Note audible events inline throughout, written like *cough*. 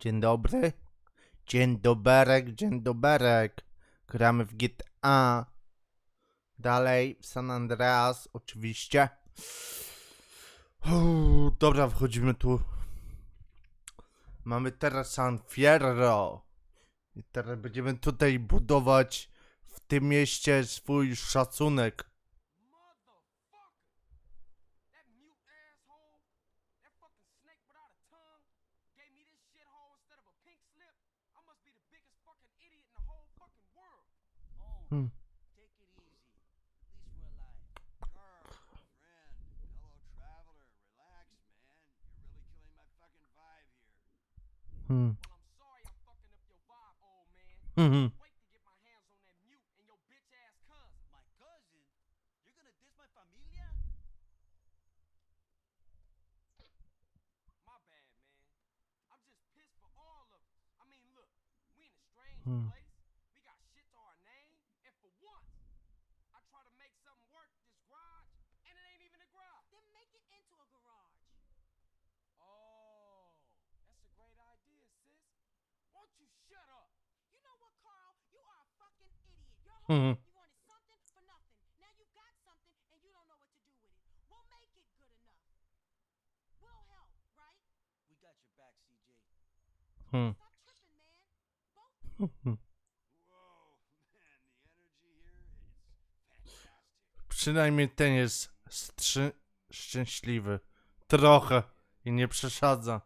Dzień dobry. Dzień doberek, dzień doberek. Gramy w GTA. Dalej w San Andreas, oczywiście. Uuu, dobra, wchodzimy tu. Mamy teraz San Fierro. I teraz będziemy tutaj budować w tym mieście swój szacunek. Here. Hmm. Well, I'm *laughs* Przynajmniej ten jest strzy- szczęśliwy. Trochę. I nie przeszadza.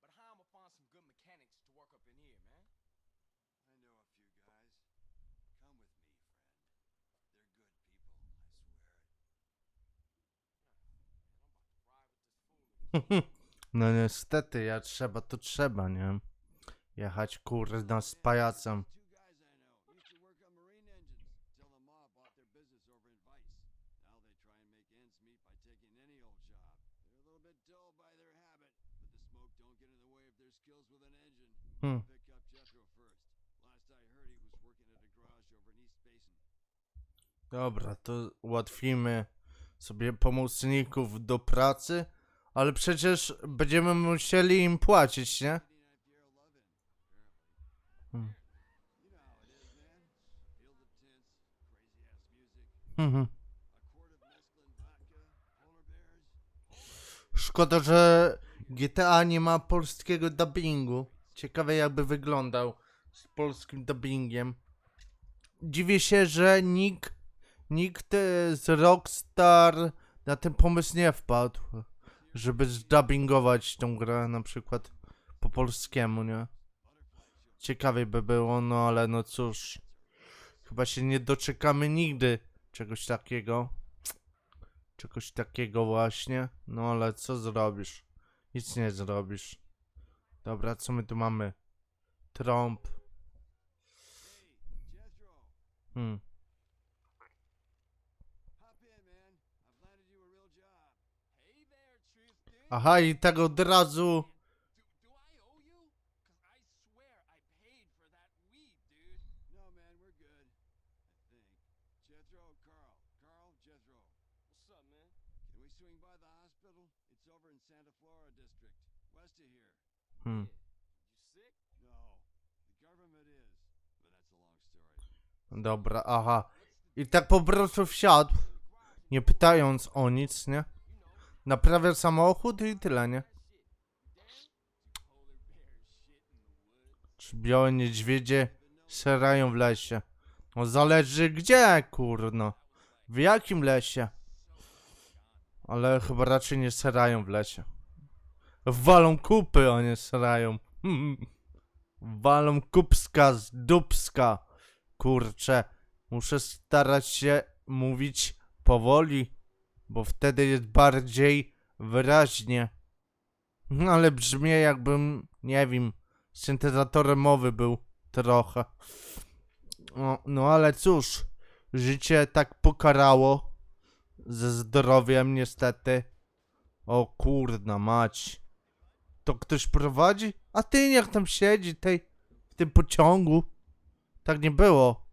But how I'ma find some good mechanics to work up in here, man? I know a few guys. Come with me, friend. They're good people, I swear it. Man, I'm about to ride with this fool. No niestety, ja trzeba, to trzeba, nie? Jechać kurde z pajacem. Two guys I know used to work on marine engines until the mob bought their business over in Vice. Now they try and make ends meet by taking any old job. They're a little bit dull by their habit, but the smoke don't get in the way of their skills with an engine. Hmm. Pick up Jethro first. Last I heard, he was working at a garage over in East Basin. Dobra, to ułatwimy sobie pomocników do pracy, ale przecież będziemy musieli im płacić, nie? 89 Piero Lovin, apparently. Hmm. Mhm. Szkoda, że GTA nie ma polskiego dubbingu. Ciekawe jakby wyglądał z polskim dubbingiem. Dziwię się, że nikt, nikt e, z Rockstar na ten pomysł nie wpadł, żeby zdubbingować tą grę na przykład po polskiemu, nie? Ciekawie by było, no ale no cóż. Chyba się nie doczekamy nigdy czegoś takiego. Czegoś takiego właśnie. No ale co zrobisz? Nic nie zrobisz. Dobra, co my tu mamy? Jethro, Hmm. Flora District, west of here. Hmm. Dobra, aha. I tak po prostu wsiadł. Nie pytając o nic, nie? Naprawia samochód i tyle, nie? Czy białe niedźwiedzie serają w lesie? No zależy gdzie, kurno. W jakim lesie? Ale chyba raczej nie serają w lesie. Walą kupy, a nie serają. *laughs* Walą kupska z. Kurczę, muszę starać się mówić powoli, bo wtedy jest bardziej wyraźnie. No ale brzmi jakbym, nie wiem, syntezatorem mowy był trochę. No, no ale cóż, życie tak pokarało ze zdrowiem niestety. O kurna mać. To ktoś prowadzi? A ty niech tam siedzi tej, w tym pociągu. Tak nie było.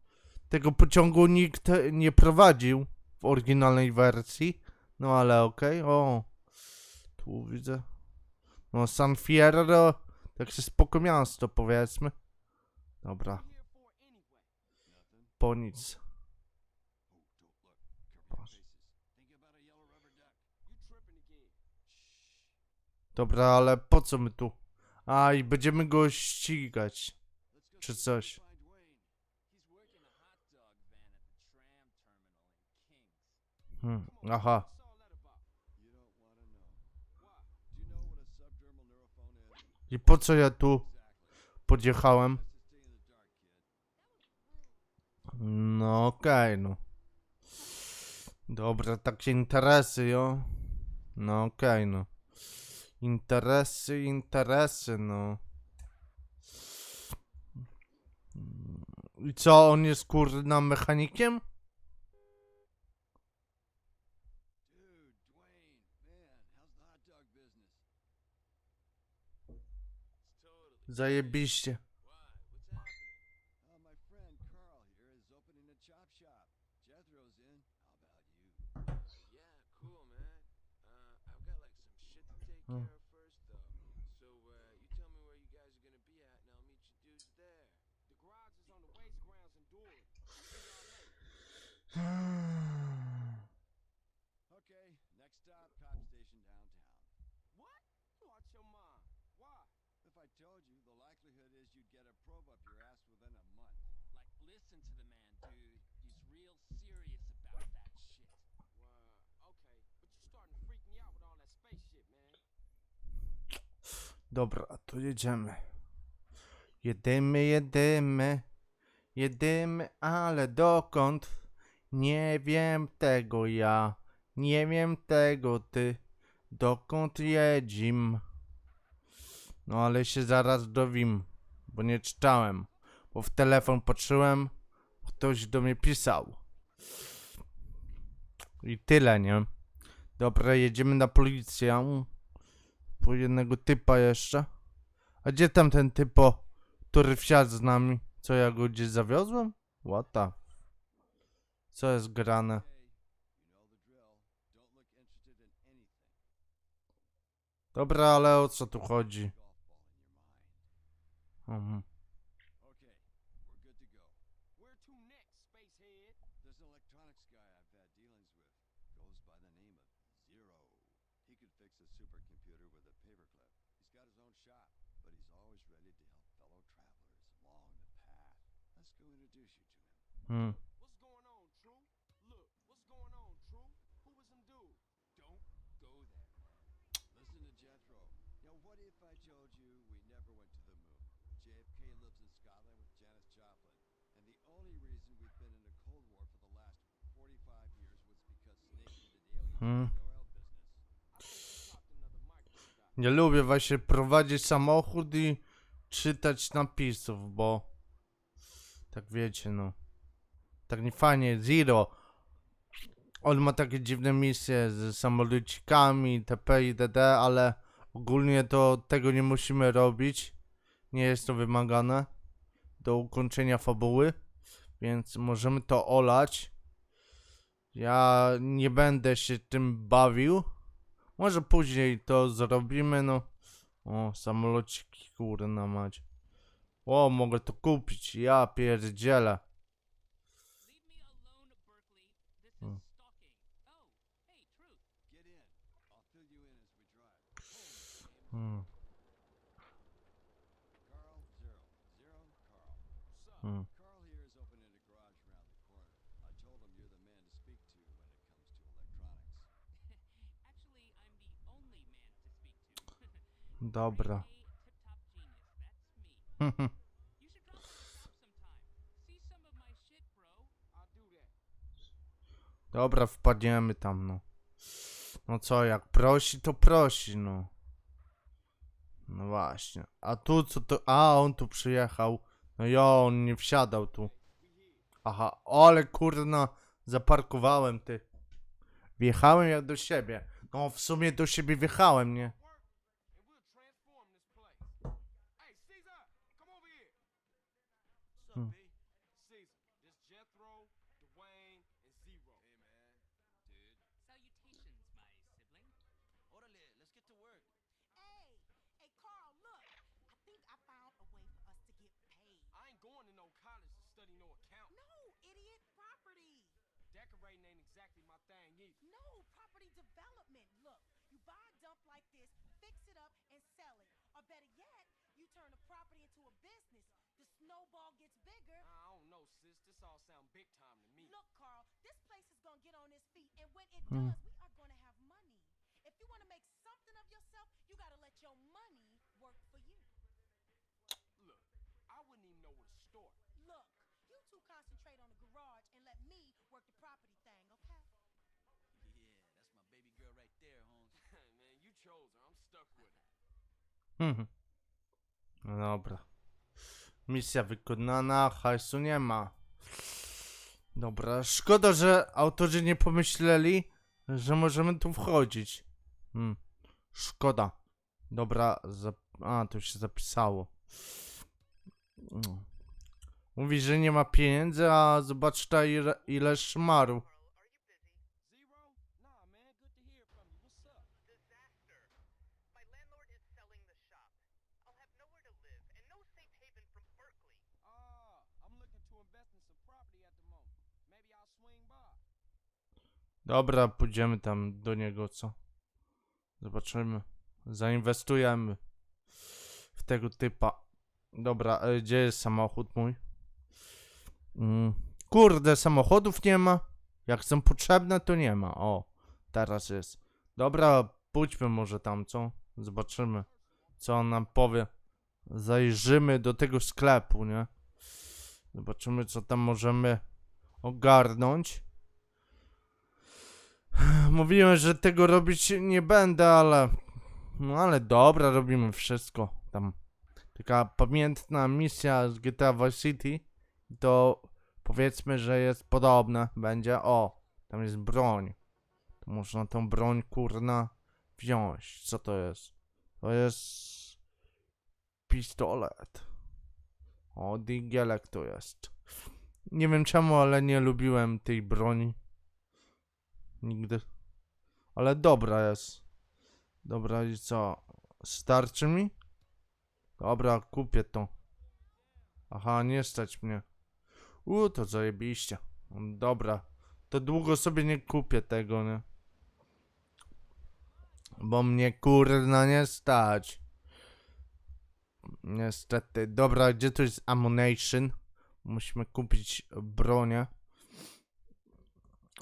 Tego pociągu nikt nie prowadził w oryginalnej wersji. No ale okej, o. Tu widzę. No San Fierro Takie spoko miasto, powiedzmy. Dobra, po nic. Dobra, ale po co my tu? A, i będziemy go ścigać. Czy coś. can find Wayne. He's working a hot dog van at the tram terminal in Kings. Hmm, Come on, aha. what's all that about? You don't want to know. Why? Do you know what a subdermal neurophone is? I po co ja tu podjechałem? No okej, no. Dobra, takie interesy, jo. No okej, no. Interesy, interesy, no. I co, on jest kurna mechanikiem? Zajebiście. You'd get a probe up your ass within a month. Like, listen to the man, dude. He's real serious about that shit. Okay, but you starting to freak me out with all that space shit, man. Dobra, to jedziemy. Jedymy, jedymy. Jedymy, ale dokąd? Nie wiem tego ja. Nie wiem tego ty. Dokąd jedzim? No ale się zaraz dowiem, bo nie czytałem. Bo w telefon patrzyłem, ktoś do mnie pisał. I tyle, nie? Dobra, jedziemy na policję. Po jednego typa jeszcze. A gdzie tam ten typo, który wsiadł z nami? Co ja go gdzieś zawiozłem? The? Co jest grane? Dobra, ale o co tu chodzi? Golf ball in your Mhm. mind. Okay, we're good to go. Where to next, spacehead? There's an electronics guy I've had dealings with. Goes by the name of Zero. He could fix a supercomputer with a paperclip. He's got his own shop, but he's always ready to help fellow travelers along the path. Let's go introduce you to him. Hmm. Nie lubię właśnie prowadzić samochód i czytać napisów, bo tak wiecie, no. Tak nie fajnie, Zero. On ma takie dziwne misje z samolocikami, TP i DD, ale ogólnie to tego nie musimy robić. Nie jest to wymagane do ukończenia fabuły, więc możemy to olać. Ja nie będę się tym bawił. Może później to zrobimy, no. O, samolociki, kurna mać. O, mogę to kupić, ja pierdzielę. Hmm. stalking. Oh, hey, Truth. Get in. I'll fill you in as we drive. Hmm, Carl, Zero. Zero, Carl. What's up? hmm. Carl here is opening a garage around the corner. I told him you're the man to speak to when it comes to electronics. Actually, I'm the only man to speak to. Dobra. Grade A tip-top genius. That's me. You should drop by the shop sometime. See some of my shit, bro. I'll do that. *laughs* Dobra, wpadniemy tam, no. No co, jak prosi, to prosi, no. No właśnie. A tu co to... A, on tu przyjechał. No jo, on nie wsiadał tu. Aha, ale kurna, zaparkowałem, ty. Wjechałem jak do siebie. No, w sumie do siebie wjechałem, nie? Going to no college to study no account. No, idiot, property. Decorating ain't exactly my thing either. No, property development. Look, you buy a dump like this, fix it up, and sell it. Or better yet, you turn the property into a business. The snowball gets bigger. I don't know, sis. This all sound big time to me. Look, Carl, this place is gonna get on its feet, and when it Hmm. does, we are gonna have money. If you wanna make something of yourself, you gotta let your money work for you. Know where to. Look, you two concentrate on the garage and let me work the property thing, okay? Yeah, that's my baby girl right there, Holmes. *laughs* Man, you chose her. I'm stuck with her. Mhm. No dobra. Misja wykonana, hajsu nie ma. Dobra, szkoda, że autorzy nie pomyśleli, że możemy tu wchodzić. Hmm. Szkoda. Dobra, zap- a, to się zapisało. No. Mówi, że nie ma pieniędzy, a zobacz ta ile, ile szmaru. Dobra, pójdziemy tam do niego, co? Zobaczymy. Zainwestujemy w tego typa. Dobra, e, gdzie jest samochód mój? Mm. Kurde, samochodów nie ma. Jak są potrzebne, to nie ma. O, teraz jest. Dobra, pójdźmy może tam, co? Zobaczymy, co on nam powie. Zajrzymy do tego sklepu, nie? Zobaczymy, co tam możemy ogarnąć. *sighs* Mówiłem, że tego robić nie będę, ale. No ale dobra, robimy wszystko. Tam taka pamiętna misja z GTA Vice City. To powiedzmy, że jest podobne. Będzie. O, tam jest broń. To można tą broń kurna wziąć. Co to jest? To jest pistolet. O, digielek to jest. Nie wiem czemu, ale nie lubiłem tej broni. Nigdy. Ale dobra jest. Dobra i co? Starczy mi? Dobra, kupię to. Aha, nie stać mnie. U, to zajebiście. Dobra. To długo sobie nie kupię tego, nie? Bo mnie kurna nie stać. Niestety. Dobra, gdzie tu jest ammunition? Musimy kupić bronię.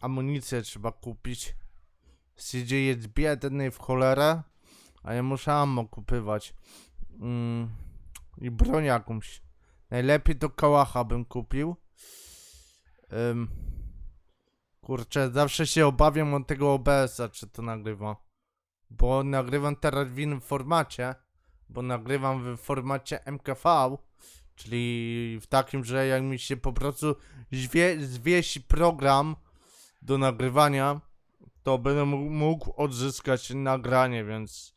Amunicję trzeba kupić. CJ jest biedny w cholerę, a ja muszę ammo kupywać. Mm, I broń jakąś. Najlepiej to kałacha bym kupił. Ym, kurczę, zawsze się obawiam od tego OBS-a, czy to nagrywa. Bo nagrywam teraz w innym formacie. Bo nagrywam w formacie MKV. Czyli w takim, że jak mi się po prostu zwie, zwiesi program do nagrywania, to będę mógł odzyskać nagranie, więc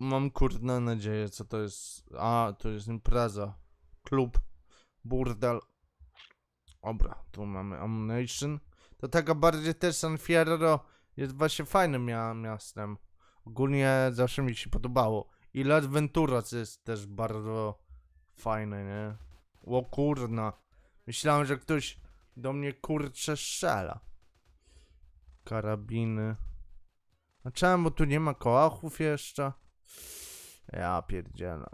mam kurde nadzieję, co to jest. A, to jest impreza. Klub. Burdel. Dobra, tu mamy Ammunition. To taka bardziej też San Fierro jest właśnie fajnym mia miastem. Ogólnie zawsze mi się podobało. I Las Venturas jest też bardzo fajne, nie? O kurna. Myślałem, że ktoś do mnie kurczę strzela. Karabiny. A czemu tu nie ma kołachów jeszcze? Ja pierdzielę.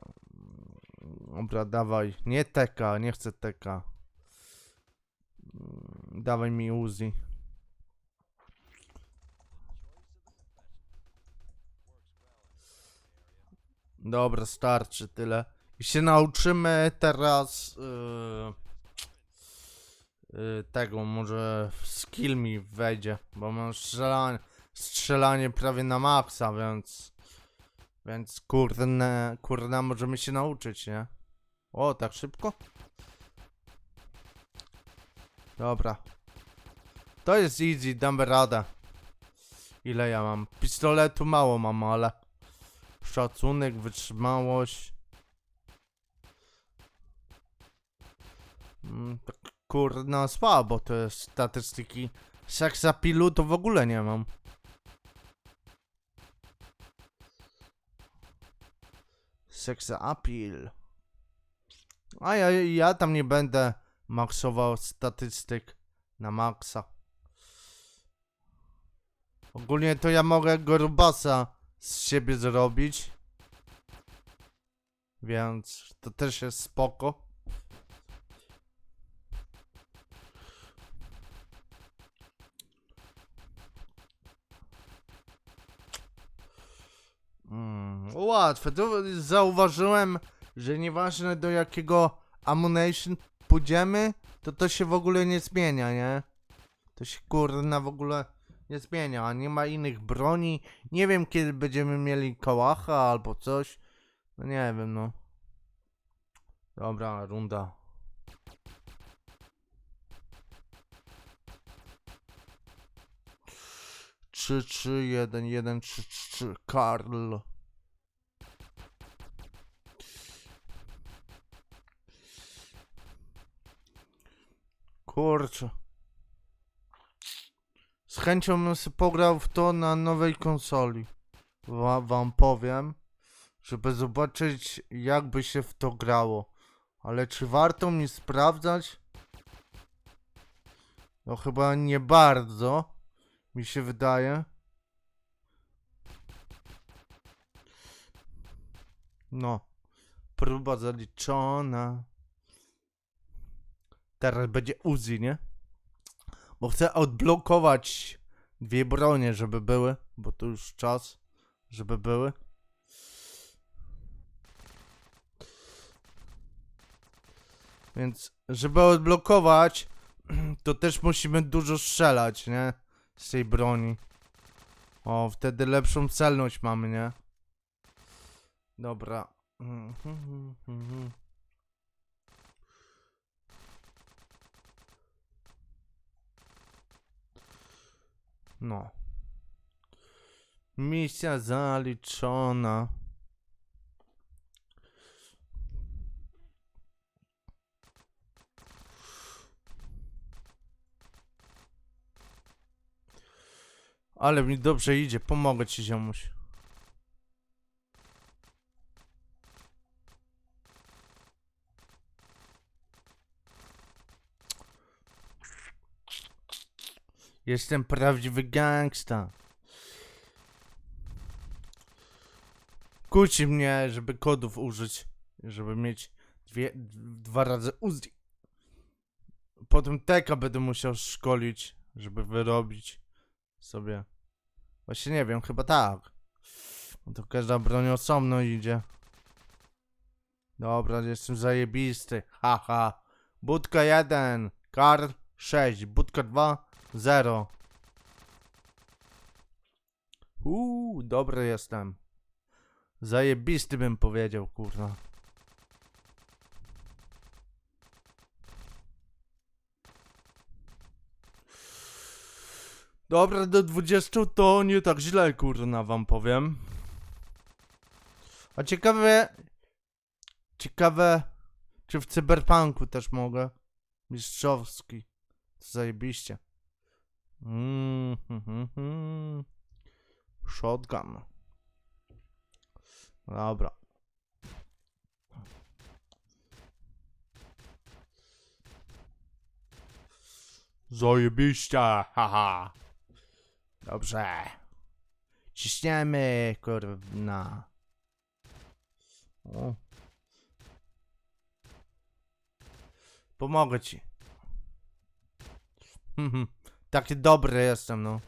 Dobra, dawaj. Nie teka, nie chcę teka. Dawaj mi Uzi. Dobra, starczy tyle. I się nauczymy teraz yy, yy, tego, może skill mi wejdzie, bo mam strzelanie, strzelanie prawie na maksa, więc więc kurde, kurde, możemy się nauczyć, nie? O, tak szybko? Dobra. To jest easy, damy radę. Ile ja mam? Pistoletu mało mam, ale... Szacunek, wytrzymałość. Mm, tak kurna słabo to jest statystyki. Seksapilu to w ogóle nie mam. Seksa appeal. A ja, ja tam nie będę maksował statystyk na maksa. Ogólnie to ja mogę Gorubasa z siebie zrobić. Więc to też jest spoko. Mm, łatwe. To zauważyłem, że nieważne do jakiego ammunition pójdziemy, to to się w ogóle nie zmienia, nie? To się kurna w ogóle nie zmienia, a nie ma innych broni. Nie wiem kiedy będziemy mieli kałacha albo coś. No nie wiem, no. Dobra, runda. Trzy, trzy, jeden, jeden, trzy, trzy, Karl. Kurczę. Z chęcią bym sobie pograł w to na nowej konsoli. Wa wam powiem, żeby zobaczyć jakby się w to grało. Ale czy warto mi sprawdzać? No chyba nie bardzo, mi się wydaje. No, próba zaliczona. Teraz będzie Uzi, nie? Bo chcę odblokować dwie bronie, żeby były, bo to już czas, żeby były. Więc, żeby odblokować, *clears throat* to też musimy dużo strzelać, nie? Z tej broni. O, wtedy lepszą celność mamy, nie? Dobra. No. Misja zaliczona. Ale mi dobrze idzie, pomogę ci ziomuś. Jestem prawdziwy gangsta. Kusi mnie, żeby kodów użyć, żeby mieć dwie, dwa razy Uzi. Potem teka będę musiał szkolić, żeby wyrobić sobie. Właśnie nie wiem, chyba tak. No to każda broń osobno idzie. Dobra, jestem zajebisty. Haha. Budka 1, Karl 6, budka 2, 0. Uuu, dobry jestem. Zajebisty bym powiedział, kurwa. Dobra, do 20 to nie tak źle, kurna, wam powiem. A ciekawe... Ciekawe, czy w cyberpunku też mogę. Mistrzowski. Zajebiście. Mm. Shotgun. Dobra. Zajebiście, haha. Dobrze. Ciśniemy, kurwa. Pomogę ci. Mhm. Taki dobry jestem, no.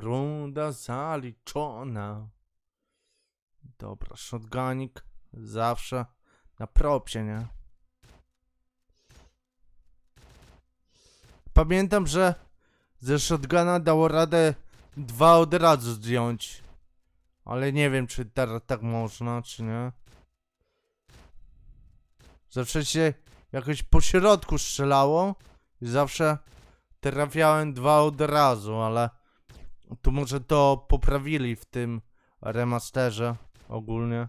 Runda zaliczona. Dobra, shotgunik. Zawsze na propsie, nie? Pamiętam, że ze shotguna dało radę dwa od razu zdjąć. Ale nie wiem, czy teraz tak można, czy nie. Zawsze się jakoś po środku strzelało i zawsze trafiałem dwa od razu, ale tu może to poprawili w tym remasterze ogólnie.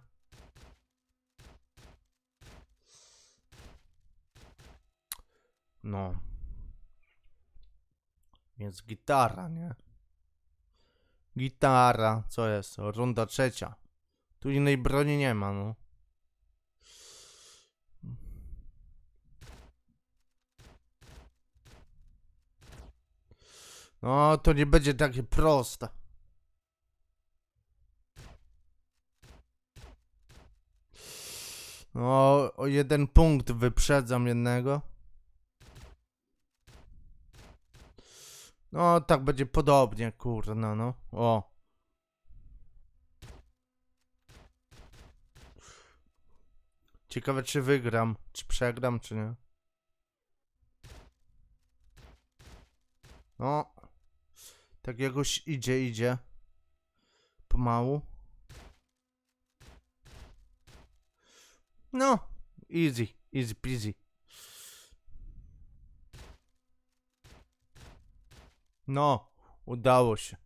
No. Więc gitara, nie? Gitara, co jest? Runda trzecia. Tu innej broni nie ma, no. No, to nie będzie takie proste. No, o jeden punkt wyprzedzam jednego. No, tak będzie podobnie, kurna, no. O. Ciekawe, czy wygram, czy przegram, czy nie. No. Tak jakoś idzie, idzie. Pomału. No. Easy, easy peasy. No, udało się.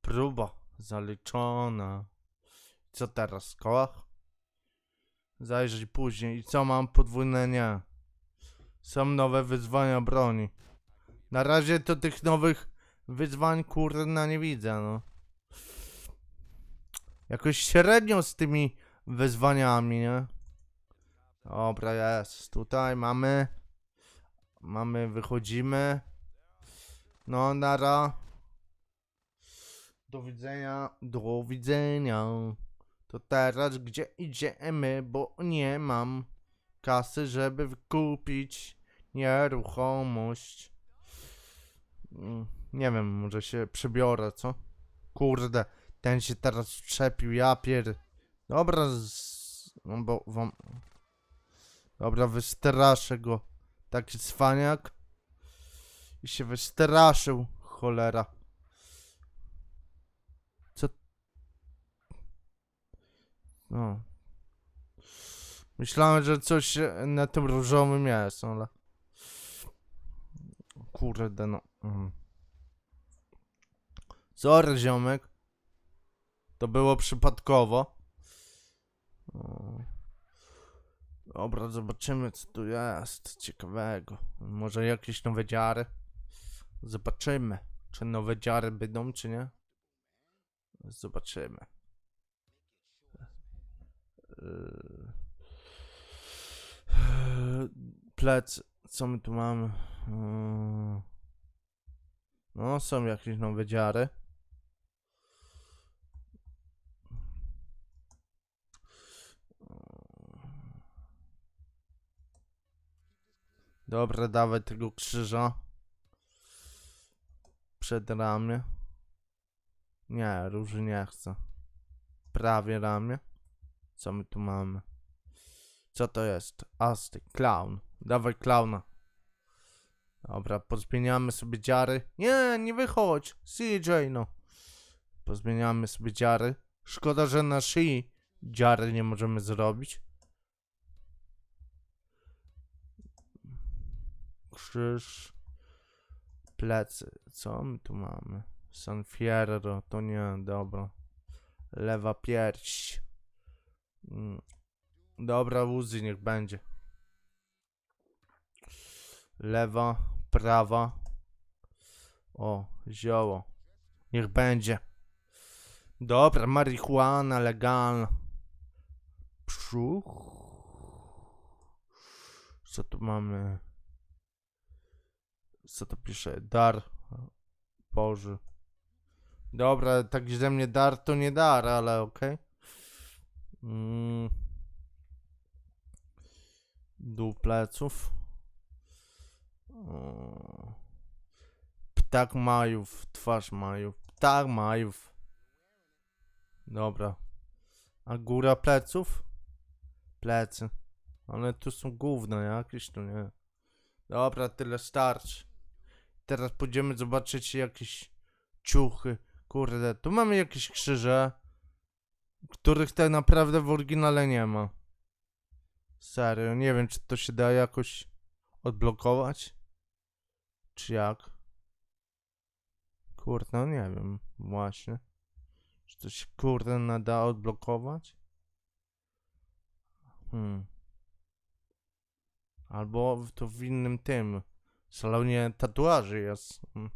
Próba zaliczona. Co teraz, kołach? Zajrzeć później. I co mam? Podwójne nie. Są nowe wyzwania broni. Na razie to tych nowych wyzwań kurna nie widzę, no. Jakoś średnio z tymi wyzwaniami, nie? Dobra, jest. Tutaj mamy. Mamy, wychodzimy. No, nara. Do widzenia. Do widzenia. To teraz gdzie idziemy, bo nie mam kasy, żeby kupić nieruchomość. Mm, Nie wiem, może się przebiorę, co? Kurde, ten się teraz wszczepił, ja pier... Dobra, z... no bo wam... Dobra, wystraszę go. Taki cwaniak. I się wystraszył, cholera. Co? No. Myślałem, że coś na tym różowym jest, ale... Kurde, no. Mm. Sorry, ziomek. To było przypadkowo. Dobra, zobaczymy co tu jest ciekawego. Może jakieś nowe dziary? Zobaczymy, czy nowe dziary będą, czy nie. Zobaczymy. Yy. Plec, co my tu mamy? Yy. No, są jakieś nowe dziary. Dobra, dawaj tego krzyża. Przed ramię. Nie, róży nie chcę. Prawie ramię. Co my tu mamy? Co to jest? Asty, clown. Dawaj klauna. Dobra, pozmieniamy sobie dziary. Nie, nie wychodź. CJ, no. Pozmieniamy sobie dziary. Szkoda, że na szyi dziary nie możemy zrobić. Krzyż. Plecy. Co my tu mamy? San Fierro. To nie, dobra. Lewa pierś. Mm. Dobra, Uzi niech będzie. Lewa, prawa. O, zioło. Niech będzie. Dobra, marihuana legalna. Brzuch. Co tu mamy? Co to pisze? Dar. Boży. Dobra, tak ze mnie dar to nie dar, ale okej. Mm. Dół pleców. Ptak Majów, twarz Majów. Ptak Majów. Dobra. A góra pleców? Plecy. Ale tu są gówno jakieś, tu nie. Dobra, tyle starczy. Teraz pójdziemy zobaczyć jakieś ciuchy. Kurde, tu mamy jakieś krzyże, których tak naprawdę w oryginale nie ma. Serio, nie wiem, czy to się da jakoś odblokować? Czy jak? Kurde, no nie wiem, właśnie. Czy to się kurde nada odblokować? Hmm. Albo to w innym tym salonie tatuaży jest. Mm.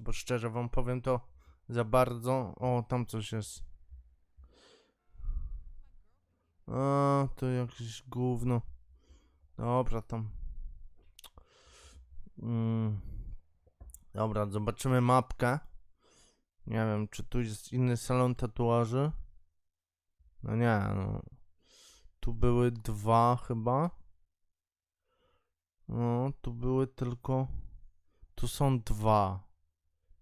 Bo szczerze wam powiem, to za bardzo. O, tam coś jest. A, to jakieś gówno. Dobra, tam. Mm. Dobra, zobaczymy mapkę. Nie wiem, czy tu jest inny salon tatuaży? No nie, no. Tu były dwa chyba. No, tu były tylko... Tu są dwa.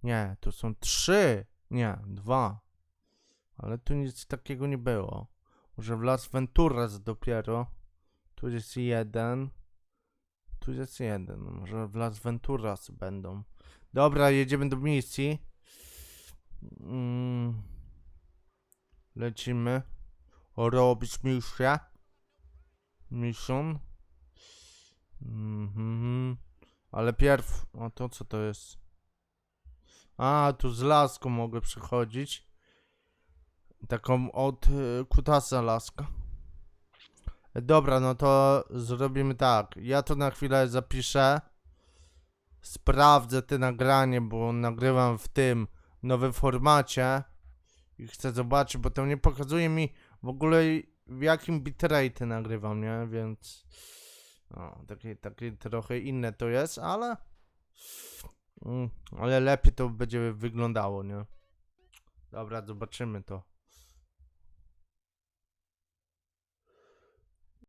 Nie, tu są trzy. Nie, dwa. Ale tu nic takiego nie było. Może w Las Venturas dopiero. Tu jest jeden. Tu jest jeden. Może w Las Venturas będą. Dobra, jedziemy do misji. Mm. Lecimy. Robić misję. Mission. Mhm. Ale pierw. O to co to jest? A, tu z laską mogę przychodzić. Taką od y, kutasa laska. E, Dobra, no to zrobimy tak. Ja to na chwilę zapiszę. Sprawdzę te nagranie, bo nagrywam w tym nowym formacie. I chcę zobaczyć, bo to nie pokazuje mi w ogóle w jakim bitrate nagrywam, nie? Więc... O, takie, takie trochę inne to jest, ale... Mm, ale lepiej to będzie wyglądało, nie? Dobra, zobaczymy to.